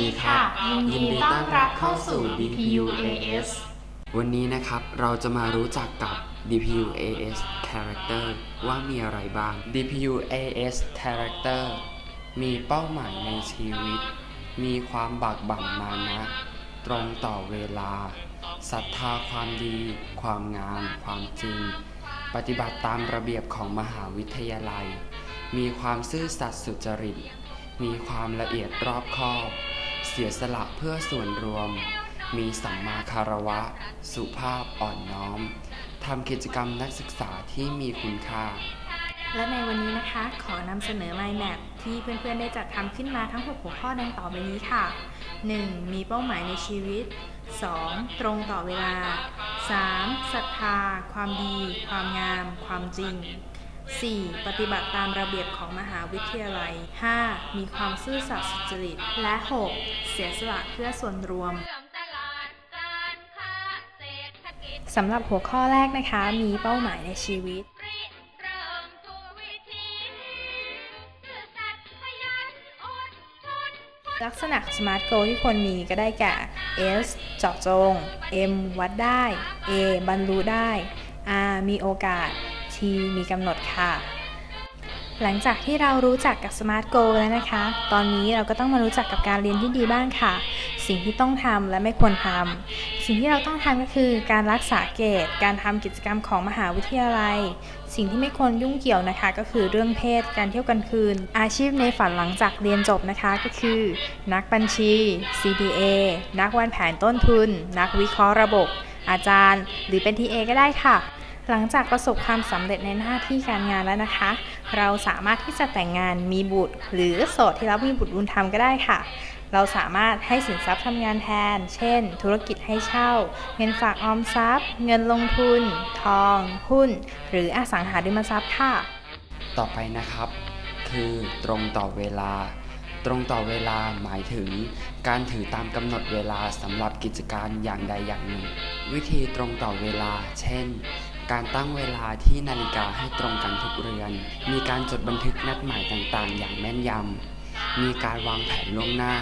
ดีค่ะ ยินดีต้อนรับเข้าสู่ DPU AS วันนี้นะครับเราจะมารู้จักกับ DPU AS Character ว่ามีอะไรบ้าง DPU AS Character มีเป้าหมายในชีวิต มีความบากบั่นมานะ ตรงต่อเวลาศรัทธาความดี ความงาม ความจริง ปฏิบัติตามระเบียบของมหาวิทยาลัย มีความซื่อสัตย์สุจริตมีความละเอียดรอบคอบ เสียสละเพื่อส่วนรวม มีสัมมาคารวะ สุภาพอ่อนน้อมทำกิจกรรมนักศึกษาที่มีคุณค่า และในวันนี้นะคะ ขอนำเสนอ Mind Map ที่เพื่อนๆได้จัดทำขึ้นมาทั้ง 6 หัวข้อดังต่อไปนี้ค่ะ 1. มีเป้าหมายในชีวิต 2. ตรงต่อเวลา 3. ศรัทธา ความดี ความงาม ความจริง 4. ปฏิบัติตามระเบียบของมหาวิทยาลัย 5. มีความซื่อสัตย์สุจริต และ 6. เสียสละเพื่อส่วนรวมสำหรับหัวข้อแรกนะคะ มีเป้าหมายในชีวิตลักษณะสมาร์ทโกที่ควรมีก็ได้แก่ S เจาะจง M วัดได้ A บรรลุได้ R มีโอกาส T มีกำหนดค่ะ หลังจากที่เรารู้จักกับ Smart Goal แล้วนะคะ ตอนนี้เราก็ต้องมารู้จักกับการเรียนที่ดีบ้างค่ะ สิ่งที่ต้องทำและไม่ควรทำ สิ่งที่เราต้องทำก็คือการรักษาเกรดการทำกิจกรรมของมหาวิทยาลัย สิ่งที่ไม่ควรยุ่งเกี่ยวนะคะ ก็คือเรื่องเพศ การเที่ยวกลางคืน อาชีพในฝันหลังจากเรียนจบนะคะ ก็คือ นักบัญชี CPA นักวางแผนต้นทุน นักวิเคราะห์ระบบอาจารย์ หรือเป็น TA ก็ได้ค่ะ หลังจากประสบความสำเร็จในหน้าที่การงานแล้วนะคะ เราสามารถที่จะแต่งงานมีบุตร หรือโสดที่รับมีบุตรบุญธรรมก็ได้ค่ะ เราสามารถให้สินทรัพย์ทำงานแทน เช่น ธุรกิจให้เช่า เงินฝากออมทรัพย์ เงินลงทุน ทอง หุ้น หรืออสังหาริมทรัพย์ค่ะ ต่อไปนะครับ คือตรงต่อเวลา ตรงต่อเวลาหมายถึง การถือตามกำหนดเวลาสำหรับกิจการอย่างใดอย่างหนึ่ง วิธีตรงต่อเวลา เช่น การตั้งเวลาที่นาฬิกาให้ตรงกันทุกเรือน มีการจดบันทึกนัดหมายต่างๆ อย่างแม่นยำ มีการวางแผนล่วงหน้า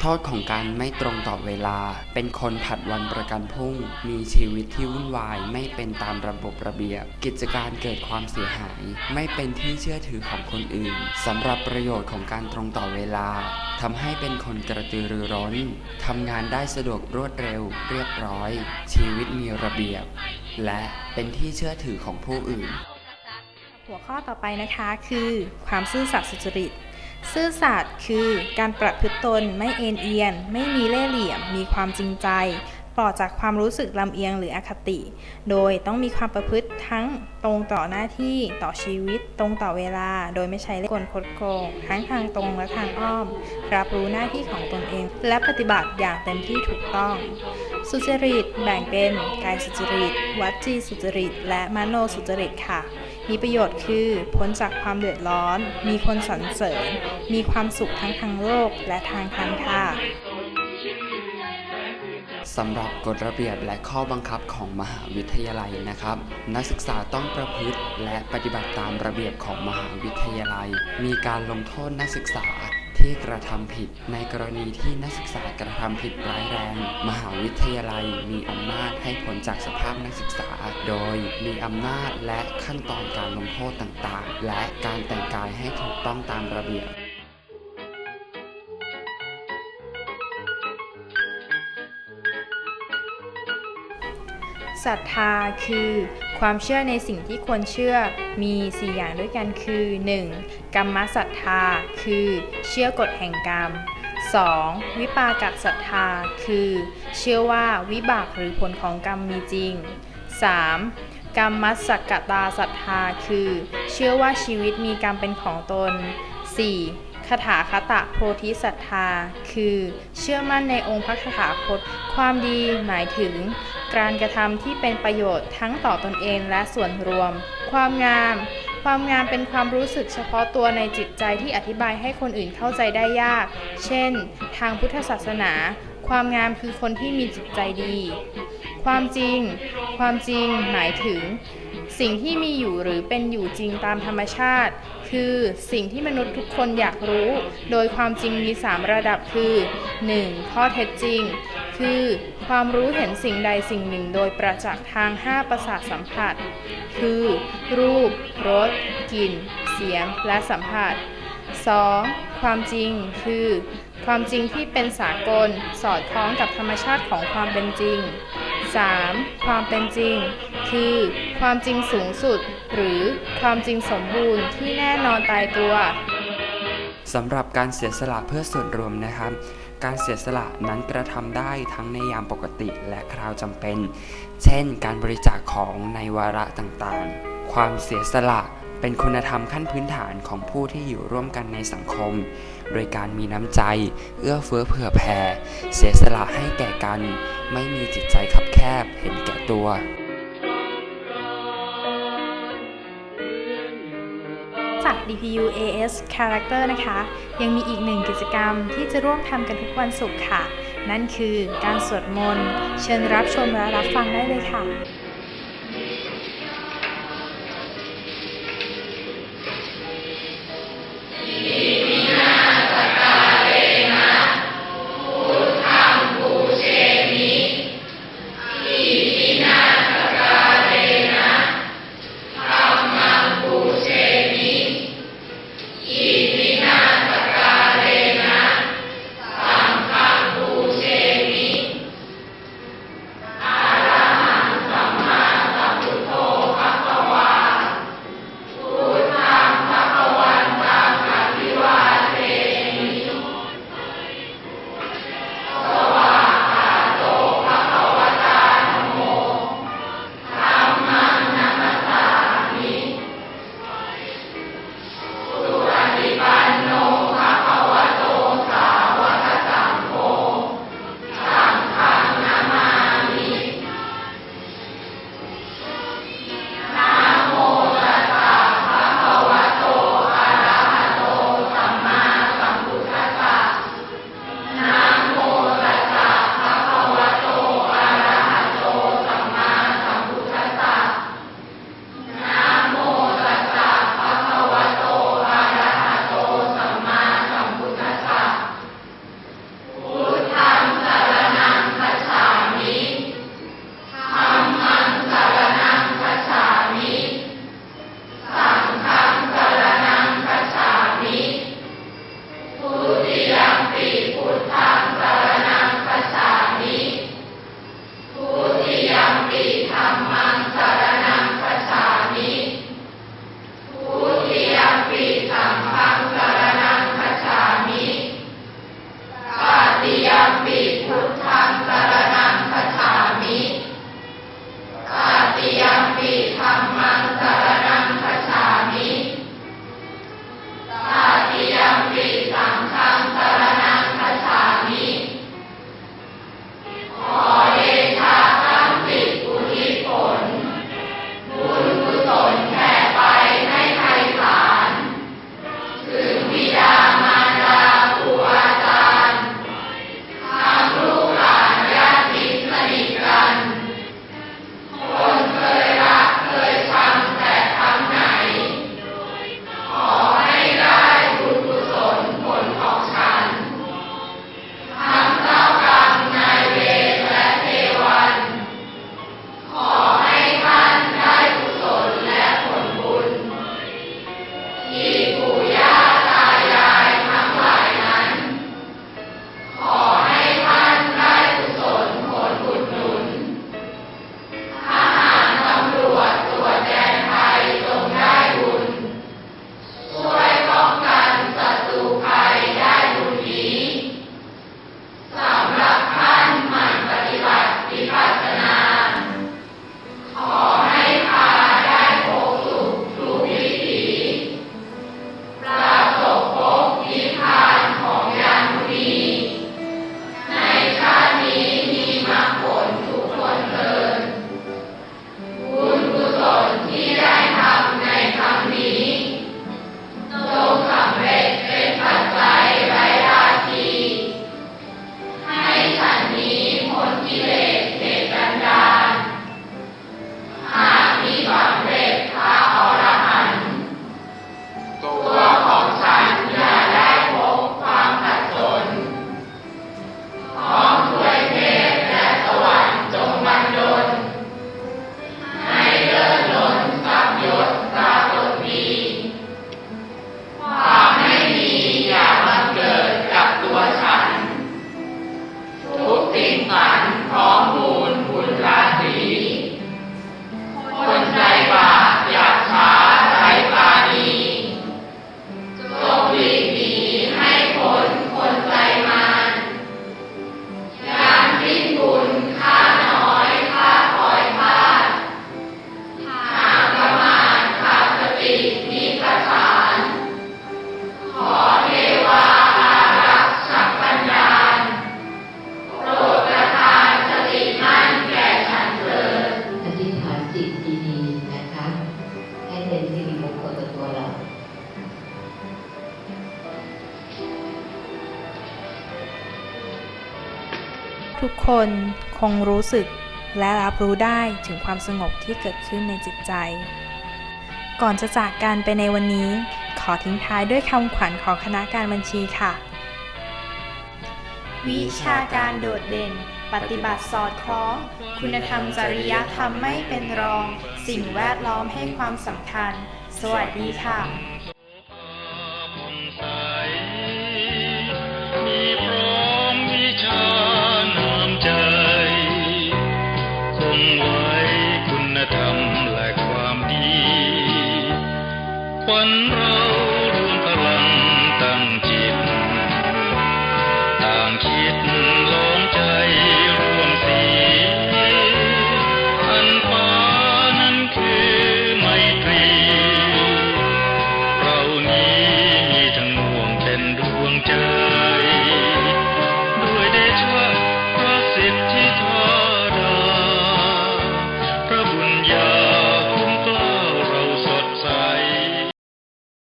โทษของการไม่ตรงต่อเวลา เป็นคนผัดวันประกันพรุ่ง มีชีวิตที่วุ่นวายไม่เป็นตามระบบระเบียบ กิจการเกิดความเสียหาย ไม่เป็นที่เชื่อถือของคนอื่นสำหรับประโยชน์ของการตรงต่อเวลาทำให้เป็นคนกระตือรือร้นทำงานได้สะดวกรวดเร็ว เรียบร้อย ชีวิตมีระเบียบ และเป็นที่เชื่อถือของผู้อื่น หัวข้อต่อไปนะคะคือความซื่อสัตย์สุจริต ซื่อสัตย์คือการประพฤติตนไม่เอ็นเอียงไม่มีเล่ห์เหลี่ยม มีความจริงใจ ปลอดจากความรู้สึกลำเอียงหรืออคติ โดยต้องมีความประพฤติทั้งตรงต่อหน้าที่ต่อชีวิต ตรงต่อเวลา โดยไม่ใช้เล่กลคดโกงทั้งทางตรงและทางอ้อม รับรู้หน้าที่ของตนเอง และปฏิบัติอย่างเต็มที่ถูกต้อง สุจริต แบ่งเป็นกายสุจริต วัจีสุจริต และมโนสุจริตค่ะ มีประโยชน์คือพ้นจากความเดือดร้อน มีคนสรรเสริญ มีความสุขทั้งทางโลกและทางธรรมค่ะสำหรับกฎระเบียบและข้อบังคับของมหาวิทยาลัยนะครับ นักศึกษาต้องประพฤติและปฏิบัติตามระเบียบของมหาวิทยาลัย มีการลงโทษนักศึกษา ที่กระทำผิด ในกรณีที่นักศึกษากระทำผิดร้ายแรง มหาวิทยาลัยมีอำนาจให้ผลจากสภาพนักศึกษา โดยมีอำนาจและขั้นตอนการลงโทษต่างๆ และการแต่งกายให้ถูกต้องตามระเบียบ ศรัทธาคือ ความเชื่อในสิ่งที่ควรเชื่อมี 4 อย่างด้วยกันคือ 1. กรรมศรัทธา คือ เชื่อกฎแห่งกรรม 2. วิปากศรัทธา คือ เชื่อว่าวิบากหรือผลของกรรมมีจริง 3. กรรมมัสสกตาศรัทธา คือ เชื่อว่าชีวิตมีกรรมเป็นของตน 4. คาถาคตะโพธิศรัทธา คือเชื่อมั่นในองค์พระคาถาคต ความดีหมายถึง การกระทำที่เป็นประโยชน์ทั้งต่อตนเองและส่วนรวม ความงาม ความงามเป็นความรู้สึกเฉพาะตัวในจิตใจที่อธิบายให้คนอื่นเข้าใจได้ยาก เช่น ทางพุทธศาสนา ความงามคือคนที่มีจิตใจดี ความจริง ความจริงหมายถึง สิ่งที่มีอยู่หรือเป็นอยู่จริงตามธรรมชาติ คือสิ่งที่มนุษย์ทุกคนอยากรู้ โดยความจริงมี 3 ระดับคือ 1. ข้อเท็จจริง คือความรู้เห็นสิ่งใดสิ่งหนึ่งโดยประจักษ์ทาง 5 ประสาทสัมผัส คือ รูป รส กลิ่น เสียง และสัมผัส 2. ความจริงคือ ความจริงที่เป็นสากล สอดคล้องกับธรรมชาติของความเป็นจริง 3. ความเป็นจริง คือ ความจริงสูงสุด หรือความจริงสมบูรณ์ที่แน่นอนตายตัวสำหรับการเสียสละเพื่อส่วนรวมนะครับ การเสียสละนั้นกระทำได้ทั้งในยามปกติและคราวจำเป็น เช่น การบริจาคของในวาระต่างๆ ความเสียสละ เป็นคุณธรรมขั้นพื้นฐานของผู้ที่อยู่ร่วมกันในสังคม โดยการมีน้ำใจ เอื้อเฟื้อเผื่อแผ่ เสียสละให้แก่กัน ไม่มีจิตใจคับแคบ เห็นแก่ตัวจาก DPU AS Character นะคะ ยังมีอีกหนึ่งกิจกรรมที่จะร่วมทำกันทุกวันศุกร์ค่ะ นั่นคือการสวดมนต์ เชิญรับชมและรับฟังได้เลยค่ะ ทุกคนคงรู้สึกและรับรู้ได้ถึงความสงบที่เกิดขึ้นในจิตใจ ก่อนจะจากกันไปในวันนี้ ขอทิ้งท้ายด้วยคำขวัญของคณะการบัญชีค่ะ วิชาการโดดเด่น ปฏิบัติสอดคล้อง คุณธรรมจริยธรรมไม่เป็นรอง สิ่งแวดล้อมให้ความสำคัญ สวัสดีค่ะ